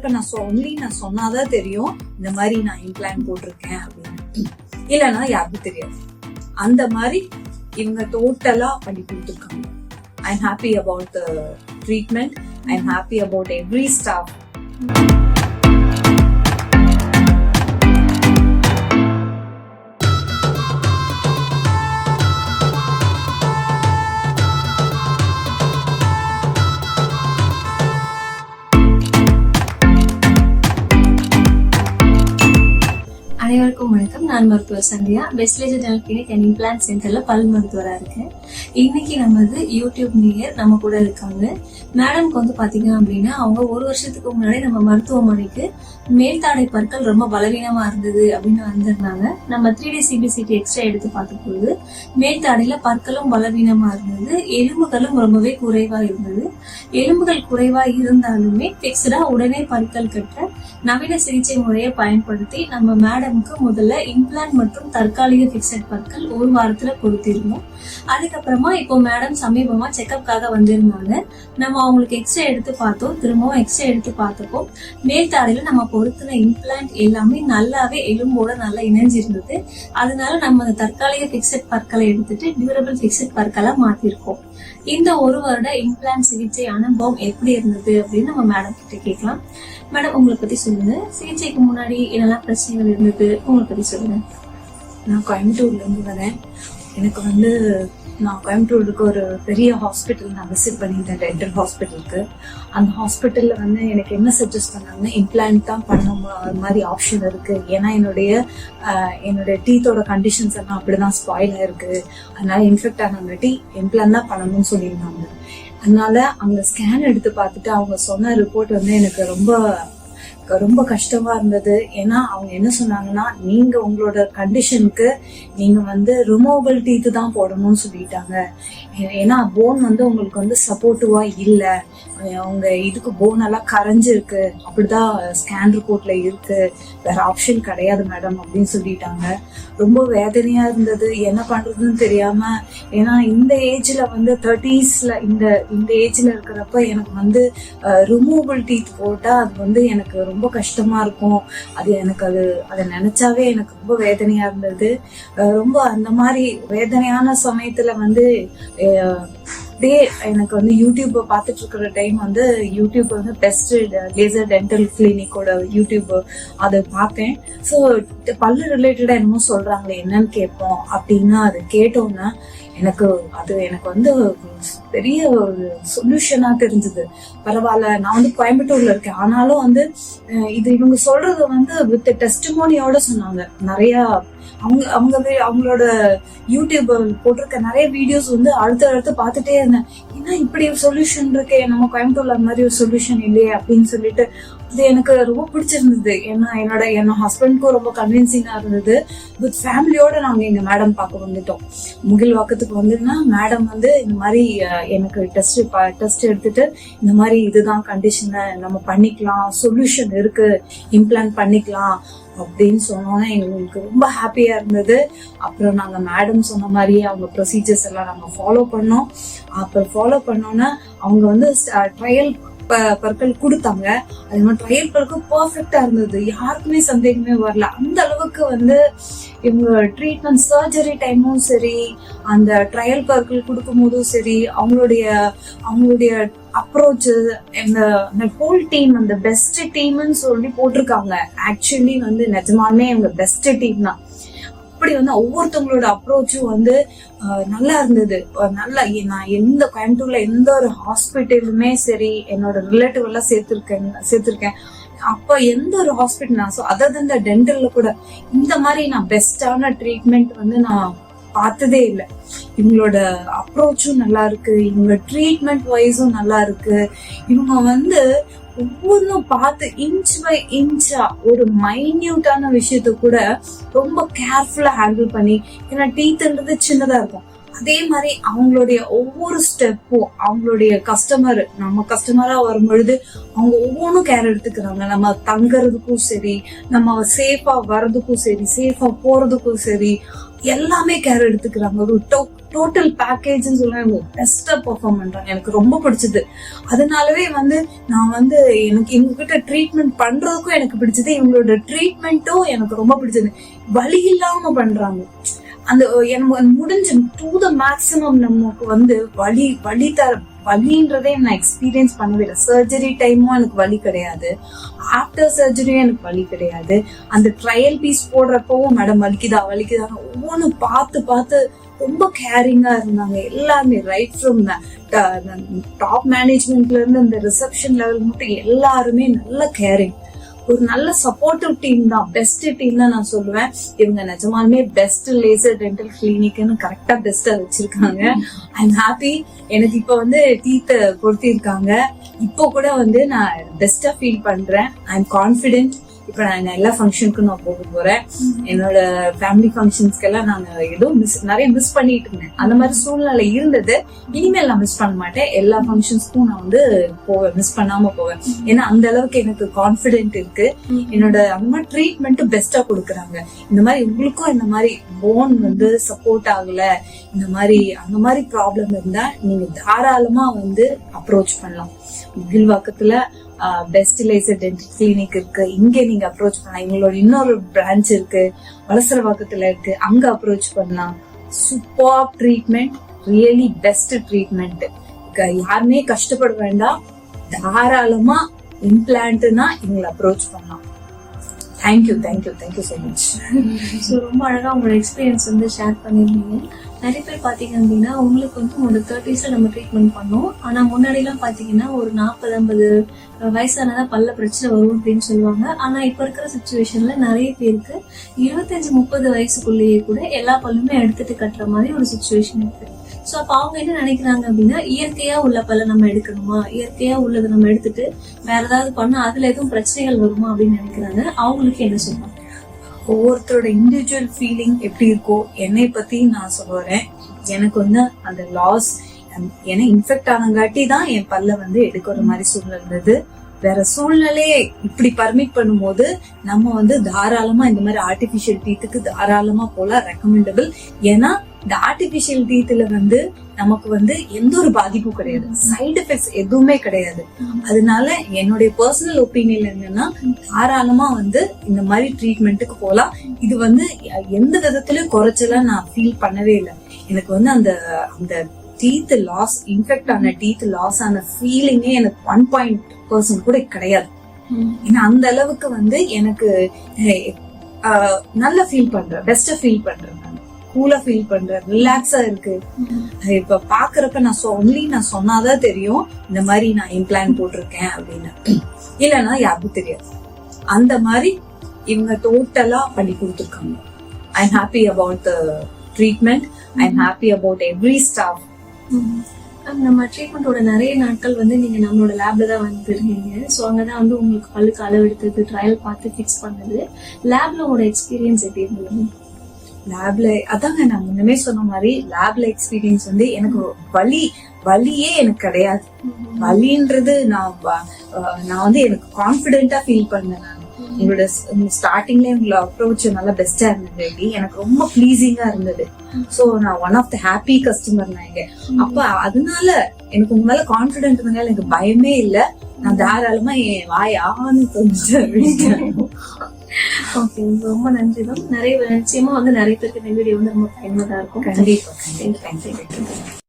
டாக்டருக்கு நான் சொல்லி நான் சொன்னாதான் தெரியும். இந்த மாதிரி நான் இம்ப்ளான் போட்டிருக்கேன் அப்படின்னு. இல்லைன்னா யாருக்கும் தெரியாது. அந்த மாதிரி இவங்க டோட்டலா பண்ணி கொடுத்துருக்காங்க. I am happy about the treatment I am happy about every staff நான் மருத்துவர் Sandhya. Best laser general clinic and implant சென்டர்ல பல் மருத்துவரா இருக்கேன். இன்னைக்கு நம்ம வந்து யூடியூப் நேயர் நம்ம கூட இருக்காங்க மேடம்க்கு வந்து பாத்தீங்க அப்படின்னா அவங்க ஒரு வருஷத்துக்கு முன்னாடி நம்ம மருத்துவமனைக்கு மேல்தாடை பற்கள் ரொம்ப பலவீனமா இருந்தது அப்படின்னு வந்திருந்தாங்க. நம்ம த்ரீ டி சிபிசிடி எக்ஸ்ரே எடுத்து பார்த்தபோது மேல்தாடையில பற்களும் பலவீனமா இருந்தது எலும்புகளும் ரொம்பவே குறைவா இருந்தது. எலும்புகள் குறைவா இருந்தாலுமே பிக்ஸ்டா உடனே பற்கள் கட்ட நவீன சிகிச்சை முறையை பயன்படுத்தி நம்ம மேடம்க்கு முதல்ல இம்ப்ளான்ட் மற்றும் தற்காலிக பிக்சட் பற்கள் ஒரு வாரத்துல கொடுத்திருந்தோம். அதுக்கப்புறமா இப்போ மேடம் சமீபமா செக்கப்காக வந்திருந்தாங்க. நம்ம அவங்களுக்கு எக்ஸ்ரே எடுத்து பார்த்தோம். திரும்பவும் எக்ஸ்ரே எடுத்து பார்த்தப்போ மேல்தாடையில நம்ம பொருத்தின இம்ப்ளான்ட் எல்லாமே நல்லாவே எலும்போட நல்லா இணைஞ்சிருந்தது. அதனால நம்ம அந்த தற்காலிக பிக்சட் பற்களை எடுத்துட்டு டியூரபிள் பிக்சட் பற்களை மாத்திருக்கோம். இந்த ஒரு வருட இம்ப்ளான் சிகிச்சை அனுபவம் எப்படி இருந்தது அப்படின்னு நம்ம மேடம் கிட்ட கேட்கலாம். மேடம் உங்களை பத்தி சொல்லுங்க. சிகிச்சைக்கு முன்னாடி என்னெல்லாம் பிரச்சனைகள் இருந்தது? உங்களை பத்தி சொல்லுங்க. நான் கோயம்புத்தூர்ல இருந்து வரேன். எனக்கு வந்து நான் கோயம்புத்தூருக்கு ஒரு பெரிய ஹாஸ்பிட்டல் நான் விசிட் பண்ணியிருந்தேன் டென்டல் ஹாஸ்பிட்டலுக்கு அந்த ஹாஸ்பிட்டலில் வந்து எனக்கு என்ன சஜஸ்ட் பண்ணாங்கன்னா இம்ப்ளான்ட் தான் பண்ண மாதிரி ஆப்ஷன் இருக்கு. ஏன்னா என்னுடைய என்னுடைய டீத்தோட கண்டிஷன்ஸ் எல்லாம் அப்படிதான் ஸ்பாயில் ஆயிருக்கு. அதனால இன்ஃபெக்ட் ஆனங்காட்டி இம்ப்ளான் தான் பண்ணணும்னு சொல்லியிருந்தாங்க. அதனால அங்க ஸ்கேன் எடுத்து பார்த்துட்டு அவங்க சொன்ன ரிப்போர்ட் வந்து எனக்கு ரொம்ப ரொம்ப கஷ்டமா இருந்தது. ஏன்னா அவங்க என்ன சொன்னாங்கன்னா நீங்க உங்களோட கண்டிஷனுக்கு நீங்க வந்து ரிமூவபிள் டீத் தான் போடணும்னு சொல்லிட்டாங்க. ஏன்னா போன் வந்து உங்களுக்கு வந்து சப்போர்ட்டிவா இல்ல. அவங்க இதுக்கு போன் எல்லாம் கரைஞ்சிருக்கு. அப்படிதான் ஸ்கேன் ரிப்போர்ட்ல இருக்கு. வேற ஆப்ஷன் கிடையாது மேடம் அப்படின்னு சொல்லிட்டாங்க. ரொம்ப வேதனையா இருந்தது. என்ன பண்றதுன்னு தெரியாம ஏன்னா இந்த ஏஜ்ல வந்து தேர்ட்டிஸ்ல இந்த இந்த ஏஜ்ல இருக்கிறப்ப எனக்கு வந்து ரிமூவபிள் டீத் போட்டா அது வந்து எனக்கு ரொம்ப ரொம்ப கஷ்டமா இருக்கும். அது எனக்கு அது அதை நினைச்சாவே எனக்கு ரொம்ப வேதனையா இருந்தது. ரொம்ப அந்த மாதிரி வேதனையான சமயத்துல வந்து டே எனக்கு வந்து யூடியூப் பார்த்துட்டு இருக்கிற டைம் வந்து யூடியூப் வந்து பெஸ்ட் லேசர் டென்டல் கிளினிக்கோட யூடியூப் அதை பார்த்தேன். ஸோ பல்லு ரிலேட்டடா என்னமோ சொல்றாங்களே என்னன்னு கேட்போம் அப்படின்னு அதை கேட்டோம்னா எனக்கு அது எனக்கு வந்து பெரிய ஒரு சொல்யூஷனா தெரிஞ்சது. பரவாயில்ல நான் வந்து கோயம்புத்தூர்ல இருக்கேன். ஆனாலும் வந்து இது இவங்க சொல்றது வந்து வித் டெஸ்டிமோனியோட சொன்னாங்க. நிறைய அவங்க அவங்க அவங்களோட யூடியூப் போட்டிருக்க நிறைய வீடியோஸ் வந்து அடுத்து அடுத்து பார்த்துட்டே இருந்தேன். ஏன்னா இப்படி ஒரு சொல்யூஷன் இருக்கே நம்ம கோயம்புத்தூர்ல அந்த மாதிரி ஒரு சொல்யூஷன் இல்லையே அப்படின்னு சொல்லிட்டு இது எனக்கு ரொம்ப பிடிச்சிருந்தது. ஏன்னா என்னோட என்னோட ஹஸ்பண்ட்க்கும் ரொம்ப கன்வின்சிங்கா இருந்தது. வித் ஃபேமிலியோட நாங்க எங்க மேடம் பார்க்க வந்துட்டோம். முகில் வாக்கத்துக்கு வந்துன்னா மேடம் வந்து இந்த மாதிரி எனக்கு டெஸ்ட் டெஸ்ட் எடுத்துட்டு இந்த மாதிரி இதுதான் கண்டிஷனை நம்ம பண்ணிக்கலாம் சொல்யூஷன் இருக்கு இம்ப்ளான்ட் பண்ணிக்கலாம் அப்படின்னு சொன்னோன்னே எங்களுக்கு ரொம்ப ஹாப்பியா இருந்தது. அப்புறம் நாங்கள் மேடம் சொன்ன மாதிரியே அவங்க ப்ரொசீஜர்ஸ் எல்லாம் நாங்கள் ஃபாலோ பண்ணோம். அப்புறம் ஃபாலோ பண்ணோன்னே அவங்க வந்து ட்ரையல் பற்கள் கொடுத்தாங்க. அது மாதிரி ட்ரையல் பற்கு பர்ஃபெக்டா இருந்தது. யாருக்குமே சந்தேகமே வரல. அந்த அளவுக்கு வந்து இவங்க ட்ரீட்மெண்ட் சர்ஜரி டைமும் சரி அந்த ட்ரையல் பற்கள் கொடுக்கும் போதும் சரி அவங்களுடைய அவங்களுடைய அப்ரோச் இந்த ஹோல் டீம் அந்த பெஸ்ட் டீம்னு சொல்லி போட்டிருக்காங்க. ஆக்சுவலி வந்து நிஜமாலுமே இவங்க பெஸ்ட் டீம் தான். அப்படி வந்து ஒவ்வொருத்தவங்களோட அப்ரோச்சும் வந்து நல்லா இருந்தது. நல்லா நான் எந்த கோயம்புத்தூர்ல எந்த ஒரு ஹாஸ்பிட்டலுமே சரி என்னோட ரிலேட்டிவ் எல்லாம் சேர்த்திருக்கேன் சேர்த்திருக்கேன். அப்ப எந்த ஒரு ஹாஸ்பிட்டல் நான் அதர் இந்த டென்டல்ல கூட இந்த மாதிரி நான் பெஸ்டான ட்ரீட்மெண்ட் வந்து நான் பார்த்ததே இல்லை. இவங்களோட அப்ரோச்சும் நல்லா இருக்கு இவங்க ட்ரீட்மெண்ட் வைஸும் நல்லா இருக்கு. இவங்க வந்து ஒவ்வொன்றும் பார்த்து இன்ச் பை இன்ச்சா ஒரு மைன்யூட்டான விஷயத்த கூட ரொம்ப கேர்ஃபுல்லா ஹேண்டில் பண்ணி ஏன்னா டீத்ன்றது சின்னதா இருக்கும். அதே மாதிரி அவங்களுடைய ஒவ்வொரு ஸ்டெப்பும் அவங்களுடைய கஸ்டமர் நம்ம கஸ்டமரா வரும்பொழுது அவங்க ஒவ்வொன்றும் கேர் எடுத்துக்கிறாங்க. நம்ம தங்குறதுக்கும் சரி நம்ம சேஃபா வர்றதுக்கும் சரி சேஃபா போறதுக்கும் சரி எல்லாமே கேர் எடுத்துக்கிறாங்க. ஒரு டோட்டல் பேக்கேஜ்னு சொல்ல பெஸ்டா பெர்ஃபார்ம் பண்றாங்க. எனக்கு ரொம்ப பிடிச்சது. அதனாலவே வந்து நான் வந்து எனக்கு இவங்க கிட்ட ட்ரீட்மெண்ட் பண்றதுக்கும் எனக்கு பிடிச்சது. இவங்களோட ட்ரீட்மெண்ட்டும் எனக்கு ரொம்ப பிடிச்சது. வழி இல்லாம பண்றாங்க. அந்த எனக்கு முடிஞ்ச டு த மேக்சிமம் நமக்கு வந்து வலி வலி தர வலின்றதே நான் எக்ஸ்பீரியன்ஸ் பண்ணவே இல்லை சர்ஜரி டைமும் எனக்கு வலி கிடையாது. ஆஃப்டர் சர்ஜரியும் எனக்கு வலி கிடையாது. அந்த ட்ரையல் பீஸ் போடுறப்பவும் மேடம் வலிக்குதா வலிக்குதா ஒவ்வொன்றும் பார்த்து பார்த்து ரொம்ப கேரிங்கா இருந்தாங்க. எல்லாருமே ரைட் ஃப்ரம் டாப் மேனேஜ்மெண்ட்ல இருந்து இந்த ரிசப்ஷன் லெவல் மட்டும் எல்லாருமே நல்ல கேரிங் ஒரு நல்ல சப்போர்ட்டிவ் டீம் தான். பெஸ்ட் டீம் தான் நான் சொல்லுவேன். இவங்க நிஜமாலுமே பெஸ்ட் லேசர் டென்டல் கிளினிக்னு கரெக்டா பெஸ்டா வச்சிருக்காங்க. ஐ எம் ஹாப்பி எனக்கு இப்ப வந்து டீத்த கொடுத்திருக்காங்க இப்போ கூட வந்து நான் பெஸ்டா ஃபீல் பண்றேன். ஐ எம் கான்பிடென்ட் இப்ப நான் எல்லா ஃபங்க்ஷனுக்கும் நான் போக போறேன். என்னோட ஃபேமிலி ஃபங்க்ஷன்ஸ்க்கெல்லாம் நான் ஏதோ மிஸ் நிறைய மிஸ் பண்ணிட்டு இருந்தேன். அந்த மாதிரி சூழ்நிலை இருந்தது. இனிமேல் நான் மிஸ் பண்ண மாட்டேன். எல்லா ஃபங்க்ஷன்ஸ்க்கும் நான் வந்து போவேன் மிஸ் பண்ணாம போவேன். ஏன்னா அந்த அளவுக்கு எனக்கு கான்பிடென்ட் இருக்கு. என்னோட அந்த மாதிரி ட்ரீட்மெண்ட் பெஸ்டா கொடுக்குறாங்க. இந்த மாதிரி உங்களுக்கும் இந்த மாதிரி போன் வந்து சப்போர்ட் ஆகல. இந்த மாதிரி அந்த மாதிரி ப்ராப்ளம் இருந்தா நீங்க தாராளமா வந்து அப்ரோச் பண்ணலாம். வில்வாக்கத்துல பெஸ்ட் டென்டல் கிளினிக் இருக்கு. இங்கே நீங்க அப்ரோச் பண்ணலாம். எங்களோட இன்னொரு பிரான்ச் இருக்கு. வலசரவாக்கத்துல இருக்கு. அங்க அப்ரோச் பண்ணலாம். Super treatment really best treatment யாருமே கஷ்டப்பட வேண்டாம். தாராளமா இம்ப்ளான்ட்னா எங்களை அப்ரோச் பண்ணலாம். Thank you thank you thank you so much so ரொம்ப அழகா உங்களோட எக்ஸ்பீரியன்ஸ் வந்து ஷேர் பண்ணியிருந்தீங்க. நிறைய பேர் பாத்தீங்க அப்படின்னா உங்களுக்கு வந்து உங்களோட தேர்ட்டிஸ்ல நம்ம ட்ரீட்மெண்ட் பண்ணோம். ஆனா முன்னாடிலாம் பாத்தீங்கன்னா ஒரு நாற்பது ஐம்பது வயசானதான் பல்ல பிரச்சனை வரும் அப்படின்னு சொல்லுவாங்க. ஆனா இப்ப இருக்கிற சுச்சுவேஷன்ல நிறைய பேருக்கு இருபத்தஞ்சு முப்பது வயசுக்குள்ளேயே கூட எல்லா பல்லுமே எடுத்துட்டு கட்டுற மாதிரி ஒரு சுச்சுவேஷன் இருக்கு. ஸோ அப்போ அவங்க என்ன நினைக்கிறாங்க அப்படின்னா இயற்கையா உள்ள பல நம்ம எடுக்கணுமா? இயற்கையா உள்ளதை நம்ம எடுத்துட்டு வேற ஏதாவது பண்ணா அதுல எதுவும் பிரச்சனைகள் வருமா அப்படின்னு நினைக்கிறாங்க. அவங்களுக்கு என்ன சொல்லுவாங்க ஒவ்வொருத்தரோட இண்டிவிஜுவல் ஃபீலிங் எப்படி இருக்கோ என்னை பத்தி நான் சொல்ல வரேன். எனக்கு வந்து அந்த லாஸ் ஏன்னா இன்ஃபெக்ட் ஆனங்காட்டி தான் என் பல்ல வந்து எடுக்கிற மாதிரி சூழ்நிலை இருந்தது. வேற சூழ்நிலையே இப்படி பர்மிட் பண்ணும்போது நம்ம வந்து தாராளமா இந்த மாதிரி ஆர்டிபிஷியல் டீத்துக்கு தாராளமா போல ரெக்கமெண்டபிள் ஏன்னா இந்த ஆர்டிபிஷியல் டீத்துல வந்து நமக்கு வந்து எந்த ஒரு பாதிப்பும் கிடையாது. சைடு எஃபெக்ட்ஸ் எதுவுமே கிடையாது. அதனால என்னுடைய பர்சனல் ஒப்பீனியன் என்னன்னா தாராளமா வந்து இந்த மாதிரி ட்ரீட்மெண்ட்டுக்கு போலாம். இது வந்து எந்த விதத்திலயும் குறைச்சலாம் நான் ஃபீல் பண்ணவே இல்லை. எனக்கு வந்து அந்த அந்த டீத் லாஸ் இன்ஃபெக்ட் ஆன டீத் லாஸ் ஆன ஃபீலிங்கே எனக்கு ஒன் பாயிண்ட் பர்சன்ட் கூட கிடையாது. ஏன்னா அந்த அளவுக்கு வந்து எனக்கு நல்லா ஃபீல் பண்றேன். பெஸ்டா ஃபீல் பண்றேன். கூலா ஃபீல் பண்றேன். ரிலாக்ஸா இருக்கு. அது இப்ப பாக்குறப்ப நான் ஒன்லி நான் சொன்னாதான் தெரியும் இந்த மாதிரி நான் இம்ப்ளான் போட்டிருக்கேன் அப்படின்னு. இல்லைன்னா யாருக்கும் தெரியாது. அந்த மாதிரி இவங்க டோட்டலா பண்ணி கொடுத்துருக்காங்க. I am happy about the treatment I am happy about every staff நம்ம ட்ரீட்மெண்ட்டோட நிறைய நாட்கள் வந்து நீங்க நம்மளோட லேப்ல தான் வந்துருக்கீங்க ஸோ அங்கதான் வந்து உங்களுக்கு பல்லுக்கு அளவு எடுத்தது ட்ரையல் பார்த்து ஃபிக்ஸ் பண்ணது. லேப்ல உங்களோட எக்ஸ்பீரியன்ஸ் எப்படி இருந்தது? லேப்ல அதாங்க நான் முன்னமே சொன்ன மாதிரி லேப்ல எக்ஸ்பீரியன்ஸ் வந்து எனக்கு வலி வலியே எனக்கு கிடையாது. வலின்றது நான் நான் வந்து எனக்கு கான்பிடென்ட்டா ஃபீல் பண்ணேன் நான். உங்களோட ஸ்டார்டிங்ல உங்களோட அப்ரோச் நல்லா பெஸ்டா இருந்தது எனக்கு ரொம்ப ப்ளீசிங்கா இருந்தது. சோ நான் one of the happy customer நான் இங்க. அப்ப அதனால எனக்கு உங்க மேல கான்பிடென்ட் இருந்தனால எனக்கு பயமே இல்ல. நான் தாராளமா என் வாய் ஆன்னு சொல்லிட்டு ஓகே ரொம்ப நன்றி மேம் நிறைய நிச்சயமா வந்து நிறைய பேருக்கு இந்த வீடியோ வந்து ரொம்ப பயனுள்ளதா இருக்கும். கண்டிப்பா கண்டிப்பா தேங்க்யூ